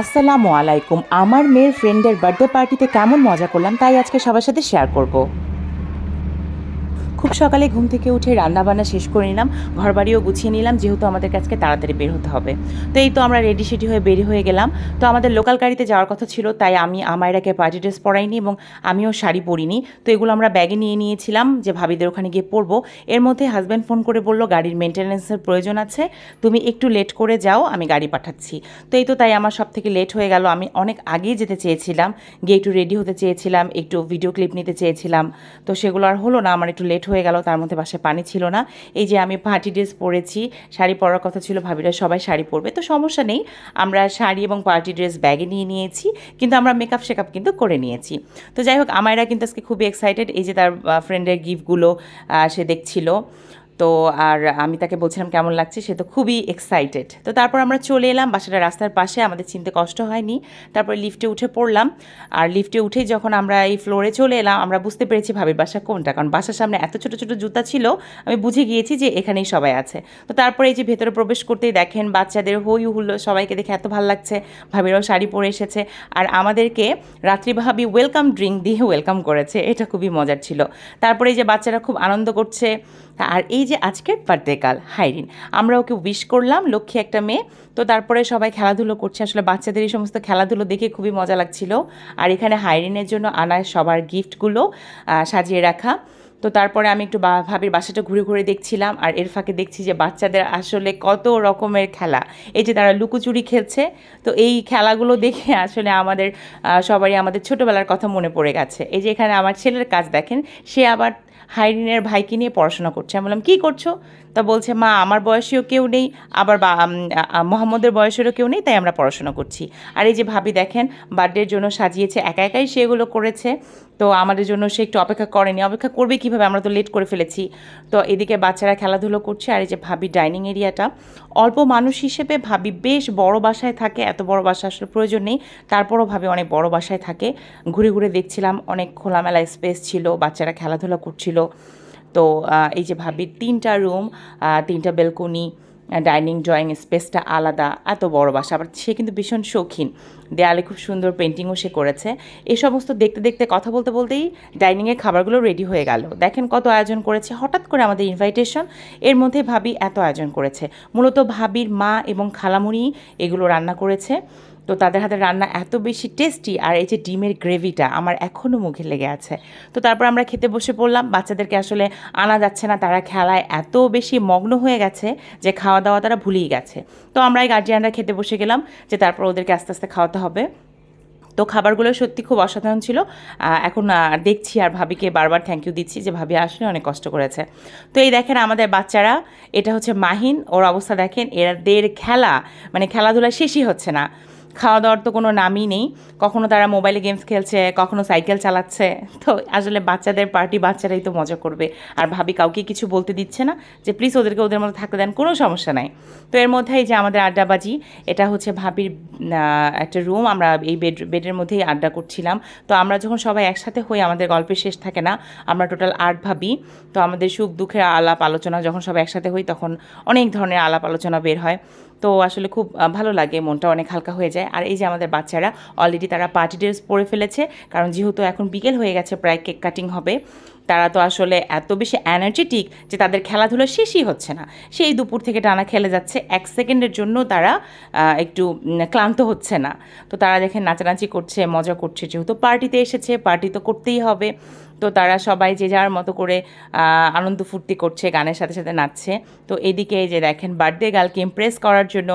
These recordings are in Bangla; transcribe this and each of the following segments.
আসসালামু আলাইকুম। আমার মেয়ের ফ্রেন্ডের বার্থডে পার্টিতে কেমন মজা করলাম, তাই আজকে সবার সাথে শেয়ার করব। খুব সকালে ঘুম থেকে উঠে রান্নাবান্না শেষ করে নিলাম, ঘরবাড়িও গুছিয়ে নিলাম, যেহেতু আমাদের কাছকে তাড়াতাড়ি বের হতে হবে। তো এই তো আমরা রেডি সেডি হয়ে বেরিয়ে হয়ে গেলাম। তো আমাদের লোকাল গাড়িতে যাওয়ার কথা ছিল, তাই আমি আমায়রাকে পার্টি ড্রেস পরাইনি এবং আমিও শাড়ি পরিনি। তো এগুলো আমরা ব্যাগে নিয়ে নিয়েছিলাম যে ভাবিদের ওখানে গিয়ে পরবো। এর মধ্যে হাজব্যান্ড ফোন করে বলল, গাড়ির মেনটেন্যান্সের প্রয়োজন আছে, তুমি একটু লেট করে যাও, আমি গাড়ি পাঠাচ্ছি। তো এই তো তাই আমার সব থেকে লেট হয়ে গেল। আমি অনেক আগেই যেতে চেয়েছিলাম, গিয়ে একটু রেডি হতে চেয়েছিলাম, একটু ভিডিও ক্লিপ নিতে চেয়েছিলাম। তো সেগুলো আর হলো না, আমার একটু লেট হয়ে গেল, তার মধ্যে বাসায় পানি ছিল না। এই যে আমি পার্টি ড্রেস পরেছি, শাড়ি পরার কথা ছিল, ভাবিরা সবাই শাড়ি পরবে, তো সমস্যা নেই। আমরা শাড়ি এবং পার্টি ড্রেস ব্যাগে নিয়ে নিয়েছি, কিন্তু আমরা মেকআপ শেকআপ কিন্তু করে নিয়েছি। তো যাই হোক, আমায়রা কিন্তু আজকে খুবই এক্সাইটেড এই যে তার ফ্রেন্ডের গিফটগুলো সে দেখছিল। তো আর আমি তাকে বলছিলাম কেমন লাগছে, সে তো খুবই এক্সাইটেড তো তারপর আমরা চলে এলাম বাসাটা রাস্তার পাশে, আমাদের চিনতে কষ্ট হয়নি। তারপর লিফটে উঠে পড়লাম। আর লিফটে উঠেই যখন আমরা এই ফ্লোরে চলে এলাম, আমরা বুঝতে পেরেছি ভাবির বাসা কোনটা, কারণ বাসার সামনে এত ছোট ছোট জুতা ছিল, আমি বুঝে গিয়েছি যে এখানেই সবাই আছে। তো তারপরে এই যে ভেতরে প্রবেশ করতেই দেখেন, বাচ্চাদের হই হুল্লো সবাইকে দেখে এত ভালো লাগছে। ভাবিরাও শাড়ি পরে এসেছে। আর আমাদেরকে রাত্রি ভাবি ওয়েলকাম ড্রিঙ্ক দিয়ে ওয়েলকাম করেছে। এটা খুবই মজার ছিল। তারপরে এই যে বাচ্চারা খুব আনন্দ করছে। আর এই যে আজকের বার্থডে কাল হাইরিন আমরা ওকে উইশ করলাম, লক্ষ্মী একটা মেয়ে। তো তারপরে সবাই খেলাধুলো করছে, আসলে বাচ্চাদের এই সমস্ত খেলাধুলো দেখে খুবই মজা লাগছিল। আর এখানে হাইরিনের জন্য আনা সবার গিফটগুলো সাজিয়ে রাখা। তো তারপরে আমি একটু বা- ভাবির বাসাটা ঘুরে ঘুরে দেখছিলাম, আর এর ফাঁকে দেখছি যে বাচ্চাদের আসলে কত রকমের খেলা। এই যে তারা লুকোচুরি খেলছে, তো এই খেলাগুলো দেখে আসলে আমাদের সবারই আমাদের ছোটোবেলার কথা মনে পড়ে গেছে। এই যে এখানে আমার ছেলের কাজ দেখেন, সে আবার হাইরিনের ভাইকে নিয়ে পড়াশোনা করছে। আমি বললাম, কী করছ? তা বলছে, মা, আমার বয়সীও কেউ নেই, আবার বা মোহাম্মদের বয়সেরও কেউ নেই, তাই আমরা পড়াশোনা করছি। আর এই যে ভাবি দেখেন, বার্থডের জন্য সাজিয়েছে, একা একাই সেগুলো করেছে, তো আমাদের জন্য সে একটু অপেক্ষা করেনি। অপেক্ষা করবে কীভাবে? আমরা তো লেট করে ফেলেছি। তো এদিকে বাচ্চারা খেলাধুলো করছে, আর এই যে ভাবি ডাইনিং এরিয়াটা, অল্প মানুষ হিসেবে ভাবি বেশ বড় বাসায় থাকে, এত বড় বাসা আসলে প্রয়োজন নেই, তারপরও ভাবি অনেক বড় বাসায় থাকে। ঘুরে ঘুরে দেখছিলাম, অনেক খোলামেলা স্পেস ছিল, বাচ্চারা খেলাধুলা করছিল। তো এই যে ভাবির তিনটা রুম তিনটা বেলকনি ডাইনিং ড্রয়িং স্পেসটা আলাদা, এত বড় বাসা। আবার সে কিন্তু ভীষণ শৌখিন। দেয়ালে খুব সুন্দর পেন্টিংও সে করেছে। এই সমস্ত দেখতে দেখতে, কথা বলতে বলতেই ডাইনিংয়ের খাবারগুলো রেডি হয়ে গেল। দেখেন কত আয়োজন করেছে। হঠাৎ করে আমাদের ইনভাইটেশন এর মধ্যে ভাবি এত আয়োজন করেছে। মূলত ভাবির মা এবং খালামুনি এগুলো রান্না করেছে। তো তাদের হাতে রান্না এত বেশি টেস্টি আর এই যে ডিমের গ্রেভিটা আমার এখনও মুখে লেগে আছে। তো তারপর আমরা খেতে বসে পড়লাম, বাচ্চাদেরকে আসলে আনা যাচ্ছে না, তারা খেলায় এত বেশি মগ্ন হয়ে গেছে যে খাওয়া দাওয়া তারা ভুলেই গেছে। তো আমরা এই গার্জিয়ানরা খেতে বসে গেলাম যে তারপর ওদেরকে আস্তে আস্তে খাওয়াতে হবে। তো খাবারগুলো সত্যি খুব অসাধারণ ছিল। এখন দেখছি আর ভাবিকে বারবার থ্যাংক ইউ দিচ্ছি যে ভাবি আসলে অনেক কষ্ট করেছে। তো এই দেখেন আমাদের বাচ্চারা, এটা হচ্ছে মাহিন, ওর অবস্থা দেখেন এদের খেলা মানে খেলাধুলা শেষই হচ্ছে না। খাওয়া দাওয়ার তো কোনো নামই নেই। কখনো তারা মোবাইলে গেমস খেলছে, কখনো সাইকেল চালাচ্ছে। তো আসলে বাচ্চাদের পার্টি বাচ্চারাই তো মজা করবে। আর ভাবি কাউকে কিছু বলতে দিচ্ছে না যে প্লিজ ওদেরকে ওদের মতো থাকতে দেন, কোনো সমস্যা নাই। তো এর মধ্যে এই যে আমাদের আড্ডাবাজি, এটা হচ্ছে ভাবির একটা রুম আমরা এই বেড বেডের মধ্যেই আড্ডা করছিলাম। তো আমরা যখন সবাই একসাথে হই, আমাদের গল্পের শেষ থাকে না। আমরা টোটাল আট ভাবি। তো আমাদের সুখ দুঃখের আলাপ আলোচনা যখন সবাই একসাথে হই, তখন অনেক ধরনের আলাপ আলোচনা বের হয়। তো আসলে খুব ভালো লাগে, মনটা অনেক হালকা হয়ে যায়। আর এই যে আমাদের বাচ্চারা অলরেডি তারা পার্টি ড্রেস পরে ফেলেছে, কারণ যেহেতু এখন বিকেল হয়ে গেছে, প্রায় কেক কাটিং হবে। তারা তো আসলে এত বেশি এনার্জেটিক যে তাদের খেলাধুলো শেষই হচ্ছে না। সেই দুপুর থেকে টানা খেলে যাচ্ছে, এক সেকেন্ডের জন্য তারা একটু ক্লান্ত হচ্ছে না। তো তারা দেখেন নাচানাচি করছে, মজা করছে, যেহেতু পার্টিতে এসেছে, পার্টি তো করতেই হবে। তো তারা সবাই যে যার মতো করে আনন্দ ফুর্তি করছে, গানের সাথে সাথে নাচছে। তো এদিকে যে দেখেন বার্থডে গার্লকে ইমপ্রেস করার জন্য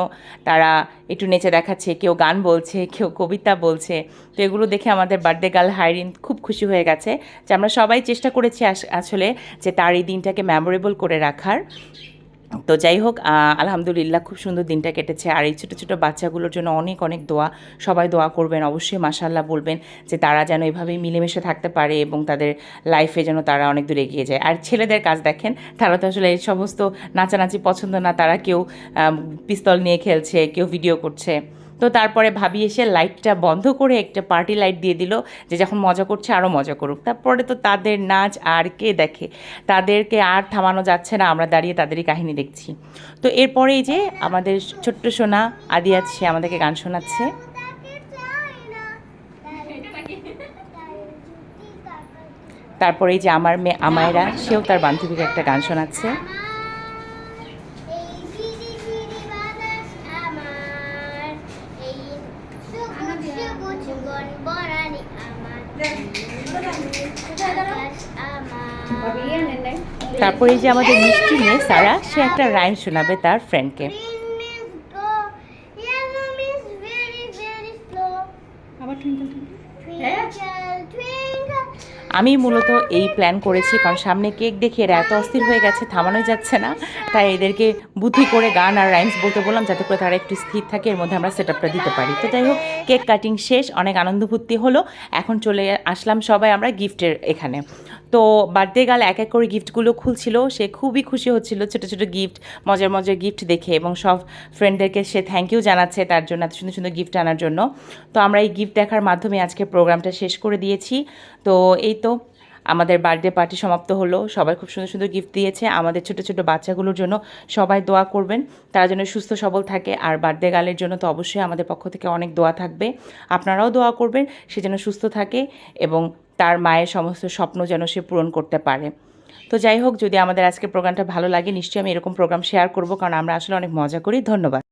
তারা একটু নেচে দেখাচ্ছে, কেউ গান বলছে, কেউ কবিতা বলছে। তো এগুলো দেখে আমাদের বার্থডে গার্ল হাইরিন খুব খুশি হয়ে গেছে যে আমরা সবাই চেষ্টা করেছি আস- আসলে যে তার এই দিনটাকে মেমোরেবল করে রাখার। তো যাই হোক আলহামদুলিল্লাহ খুব সুন্দর দিনটা কেটেছে। আর এই ছোটো ছোটো বাচ্চাগুলোর জন্য অনেক অনেক দোয়া। সবাই দোয়া করবেন, অবশ্যই মাসাল্লাহ বলবেন যে তারা যেন এভাবেই মিলেমিশে থাকতে পারে এবং তাদের লাইফে যেন তারা অনেক দূর এগিয়ে যায়। আর ছেলেদের কাজ দেখেন, তারা তো আসলে এই সমস্ত নাচানাচি পছন্দ না। তারা কেউ পিস্তল নিয়ে খেলছে, কেউ ভিডিও করছে। তো তারপরে ভাবি এসে লাইটটা বন্ধ করে একটা পার্টি লাইট দিয়ে দিল, যে যখন মজা করছে আরও মজা করুক। তারপরে তো তাদের নাচ আর কে দেখে? তাদেরকে আর থামানো যাচ্ছে না, আমরা দাঁড়িয়ে তাদেরই কাহিনী দেখছি। তো এরপরেই যে আমাদের ছোট্ট সোনা, আদি আছে, আমাদেরকে গান শোনাচ্ছে। তারপরে এই যে আমার মেয়ে, আমায়রা, সেও তার বান্ধবীকে একটা গান শোনাচ্ছে। বরানি আমার তারপরে যে আমাদের মিষ্টি মেয়ে সারা সে একটা রাইম শোনাবে তার ফ্রেন্ডকে Green means go, yellow means very very slow. আবার. আমি মূলত এই প্ল্যান করেছি, কারণ সামনে কেক দেখে এরা এত অস্থির হয়ে গেছে, থামানোই যাচ্ছে না। তাই এদেরকে বুদ্ধি করে গান আর রাইমস বলতে বললাম, যাতে করে তারা একটু স্থির থাকে, এর মধ্যে আমরা সেট আপটা দিতে পারি। তো যাই হোক, কেক কাটিং শেষ, অনেক আনন্দ ফুর্তি হলো। এখন চলে আসলাম সবাই আমরা গিফটের এখানে। তো বার্থডে গাল এক এক করে গিফটগুলো খুলছিল, সে খুবই খুশি হচ্ছিল, ছোটো ছোটো গিফট মজার মজার গিফট দেখে এবং সব ফ্রেন্ডদেরকে সে থ্যাংক ইউ জানাচ্ছে তার জন্য, এত সুন্দর সুন্দর গিফট আনার জন্য। তো আমরা এই গিফট দেখার মাধ্যমে আজকে প্রোগ্রামটা শেষ করে দিয়েছি। তো এই তো আমাদের বার্থডে পার্টি সমাপ্ত হলো। সবাই খুব সুন্দর সুন্দর গিফট দিয়েছে। আমাদের ছোট ছোট বাচ্চাগুলোর জন্য সবাই দোয়া করবেন। তারা যেন সুস্থ সবল থাকে। আর বার্থডে গালের জন্য তো অবশ্যই আমাদের পক্ষ থেকে অনেক দোয়া থাকবে। আপনারাও দোয়া করবেন সে যেন সুস্থ থাকে এবং তার মায়ের সমস্ত স্বপ্ন যেন সে পূরণ করতে পারে। তো যাই হোক, যদি আমাদের আজকের প্রোগ্রামটা ভালো লাগে, নিশ্চয়ই আমি এরকম প্রোগ্রাম শেয়ার করব। কারণ আমরা আসলে অনেক মজা করি। ধন্যবাদ।